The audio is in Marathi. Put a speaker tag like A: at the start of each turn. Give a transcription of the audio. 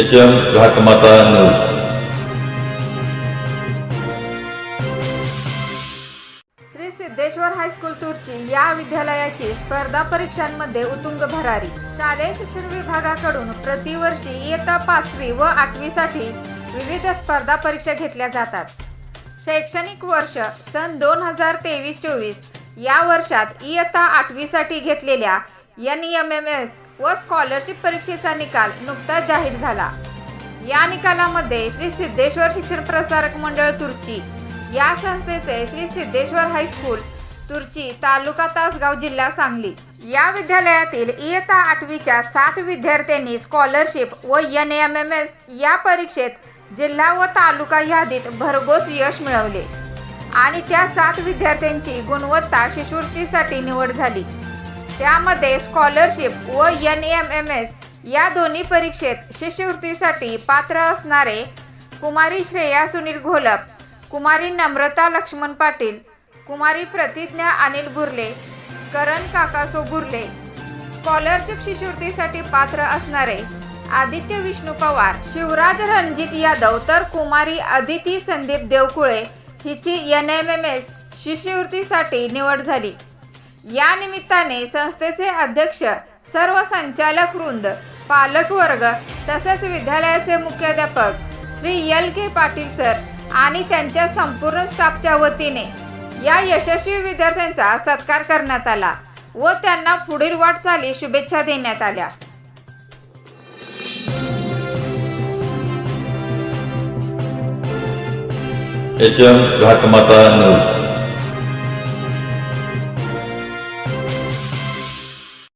A: H M Ghatmata news
B: Shri Siddheshwar high school Turchi या विद्यालयाची स्पर्धा परीक्षांमध्ये उतुंग भरारी. शालेय शिक्षण विभागाकडून प्रतिवर्षी इयत्ता पाचवी व आठवीसाठी विविध स्पर्धा परीक्षा घेतल्या जातात. शैक्षणिक वर्ष सन दोन हजार तेवीस चोवीस या वर्षात इयत्ता आठवीसाठी घेतलेल्या एन एम एम एस व स्कॉलरशिप परीक्षेचा निकाल नुकताच जाहीर झाला. या निकालामध्ये श्री सिद्धेश्वर शिक्षण प्रसारक मंडळ तुर्ची या संस्थेचे श्री सिद्धेश्वर हायस्कूल तुर्ची तालुका तासगाव जिल्हा सांगली. या विद्यालयातील इयत्ता आठवीच्या सात विद्यार्थ्यांनी स्कॉलरशिप व एन एम एम एस या परीक्षेत जिल्हा व तालुका यादीत भरघोस यश मिळवले. आणि त्या सात विद्यार्थ्यांची गुणवत्ता शिष्यवृत्तीसाठी निवड झाली. त्यामध्ये स्कॉलरशिप व एन एम एम एस या दोन्ही परीक्षेत शिष्यवृत्तीसाठी पात्र असणारे कुमारी श्रेया सुनील घोलप कुमारी नम्रता लक्ष्मण पाटील कुमारी प्रतिज्ञा अनिल बुर्ले करण काकासो बुर्ले स्कॉलरशिप शिष्यवृत्तीसाठी पात्र असणारे आदित्य विष्णू पवार शिवराज रणजित यादव तर कुमारी अदिती संदीप देवकुळे हिची एन एम एम एस शिष्यवृत्तीसाठी निवड झाली. या निमित्ताने संस्थेचे अध्यक्ष सर्व संचालक वृंद पालक वर्ग तसेच विद्यालयाचे मुख्याध्यापक Shri L K Patil sir आणि त्यांच्या संपूर्ण स्टाफच्या वतीने या यशस्वी विद्यार्थ्यांचा सत्कार करण्यात आला व त्यांना पुढील वाटचाली शुभेच्छा देण्यात आल्या.
A: H M Ghatmata news.